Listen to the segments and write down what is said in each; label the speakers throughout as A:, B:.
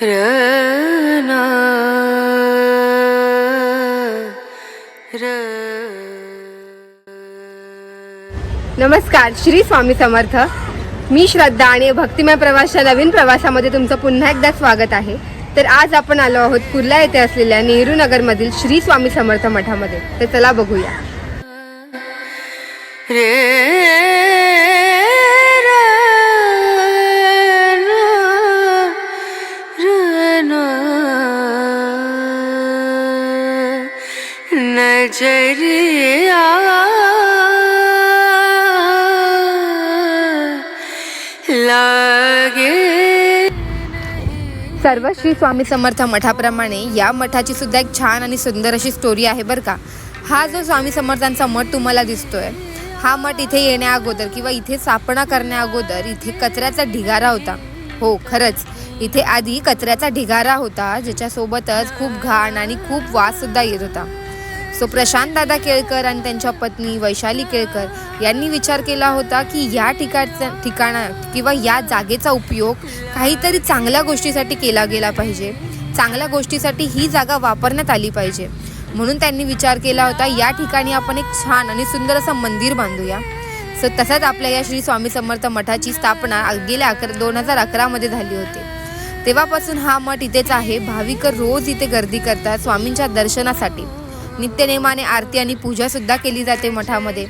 A: नमस्कार श्री स्वामी समर्थ. मी श्रद्धा आणि भक्तिमय प्रवासच्या नवीन प्रवासामध्ये तुमचं पुन्हा एकदा स्वागत आहे. तर आज आपण आलो आहोत कुर्ला येथे असलेल्या नेहरू नगरमधील श्री स्वामी समर्थ मठामध्ये. तर चला बघूया.
B: रे नजरिया लागे
A: सर्व श्री स्वामी समर्थ मठाप्रमाणे या मठाची सुद्धा एक छान आणि सुंदर अशी स्टोरी आहे बरं का. हा जो स्वामी समर्थांचा मठ तुम्हाला दिसतोय हा मठ इथे येण्या अगोदर किंवा इथे स्थापना करण्या अगोदर इथे कचऱ्याचा ढिगारा होता. हो खरंच. इथे आधी कचऱ्याचा ढिगारा होता ज्याच्यासोबतच खूप घाण आणि खूप वास सुद्धा येत होता. सो प्रशांत दादा केळकर आणि त्यांच्या पत्नी वैशाली केळकर यांनी विचार केला होता की या ठिकाणचा ठिकाणा किंवा या जागेचा उपयोग काहीतरी चांगल्या गोष्टीसाठी केला गेला पाहिजे. चांगल्या गोष्टीसाठी ही जागा वापरण्यात आली पाहिजे. म्हणून त्यांनी विचार केला होता या ठिकाणी आपण एक छान आणि सुंदर असं मंदिर बांधूया. सो तसंच आपल्या या श्री स्वामी समर्थ मठाची स्थापना गेल्या अकरा दोन हजार अकरामध्ये झाली होती. तेव्हापासून हा मठ इथेच आहे. भाविक रोज इथे गर्दी करतात स्वामींच्या दर्शनासाठी. नित्यनेमाने आरती आणि पूजा सुद्धा केली जाते मठामध्ये.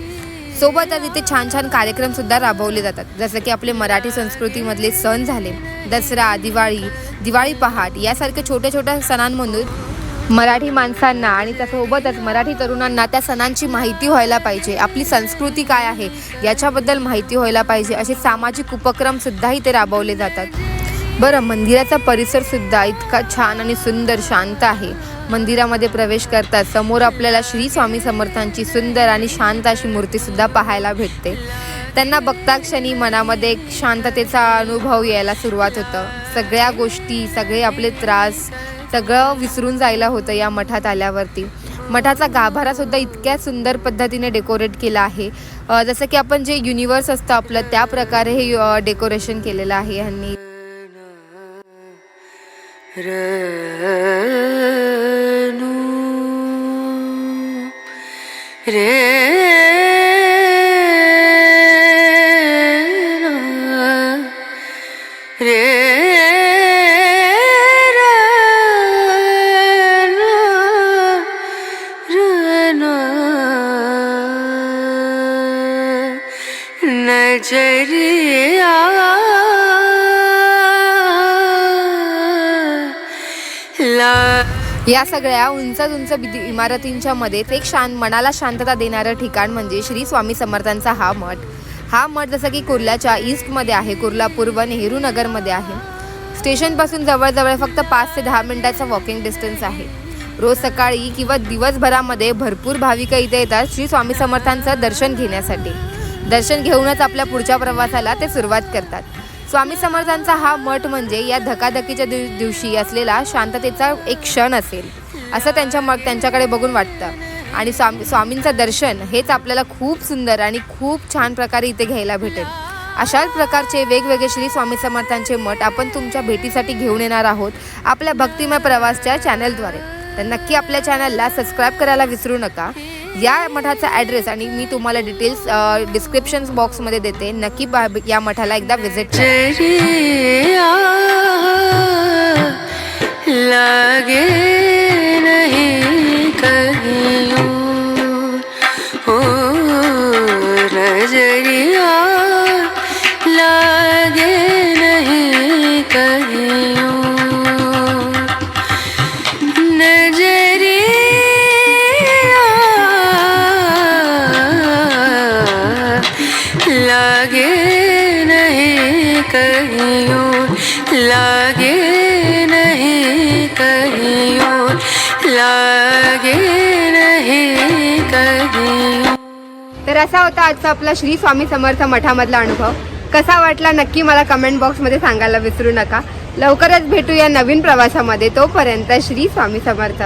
A: सोबतच इथे छान छान कार्यक्रम सुद्धा राबवले जातात. जसं की आपले मराठी संस्कृतीमधले सण झाले. दसरा दिवाळी दिवाळी पहाट यासारख्या छोट्या छोट्या सणांमधून मराठी माणसांना आणि त्यासोबतच मराठी तरुणांना त्या सणांची माहिती व्हायला पाहिजे. आपली संस्कृती काय आहे याच्याबद्दल माहिती व्हायला पाहिजे. असे सामाजिक उपक्रमसुद्धा इथे राबवले जातात. बरं मंदिराचा परिसरसुद्धा इतका छान आणि सुंदर शांत आहे. मंदिरामध्ये प्रवेश करतात. समोर आपल्याला श्री स्वामी समर्थांची सुंदर आणि शांत अशी मूर्ती सुद्धा पाहायला भेटते. त्यांना बघता क्षणी मनामध्ये एक शांततेचा अनुभव यायला सुरुवात होतं. सगळ्या गोष्टी सगळे आपले त्रास सगळं विसरून जायला होतं या मठात आल्यावरती. मठाचा गाभारा सुद्धा इतक्या सुंदर पद्धतीने डेकोरेट केला आहे. जसं की आपण जे युनिवर्स असतं आपलं त्या प्रकारे हे डेकोरेशन केलेलं आहे
B: ह्यांनी. रे रे नजरिया ला
A: या सगळ्या उंच उंच बिदी- इमारतींच्या मध्येच एक शांत मनाला शांतता देणारं ठिकाण म्हणजे श्री स्वामी समर्थांचा हा मठ. हा मठ जसं की कुर्ल्याच्या ईस्टमध्ये आहे कुर्ला पूर्व नेहरू नगरमध्ये आहे. स्टेशनपासून जवळजवळ फक्त पाच ते दहा मिनिटाचा वॉकिंग डिस्टन्स आहे. रोज सकाळी किंवा दिवसभरामध्ये भरपूर भाविक इथे येतात श्री स्वामी समर्थांचं दर्शन घेण्यासाठी. दर्शन घेऊनच आपल्या पुढच्या प्रवासाला ते सुरुवात करतात. स्वामी समर्थांचा हा मठ म्हणजे या धकाधकीच्या दिव दिवशी असलेला शांततेचा एक क्षण असेल. असं त्यांच्या मग त्यांच्याकडे बघून वाटतं. आणि स्वामी स्वामींचं दर्शन हेच आपल्याला खूप सुंदर आणि खूप छान प्रकारे इथे घ्यायला भेटेल. अशाच प्रकारचे वेगवेगळे श्री स्वामी समर्थांचे मठ आपण तुमच्या भेटीसाठी घेऊन येणार आहोत आपल्या भक्तिमय प्रवासच्या चॅनलद्वारे तर नक्की आपल्या चॅनलला सबस्क्राईब करायला विसरू नका. या मठाचा ॲड्रेस आणि मी तुम्हाला डिटेल्स डिस्क्रिप्शन बॉक्समध्ये देते. नक्की बा- या मठाला एकदा व्हिजिट
B: चरिया लागे
A: असा होता आजचा आपला श्री स्वामी समर्थ मठामधला अनुभव. कसा वाटला नक्की मला कमेंट बॉक्समध्ये सांगायला विसरू नका. लवकरच भेटूया नवीन प्रवासामध्ये. तोपर्यंत श्री स्वामी समर्थ.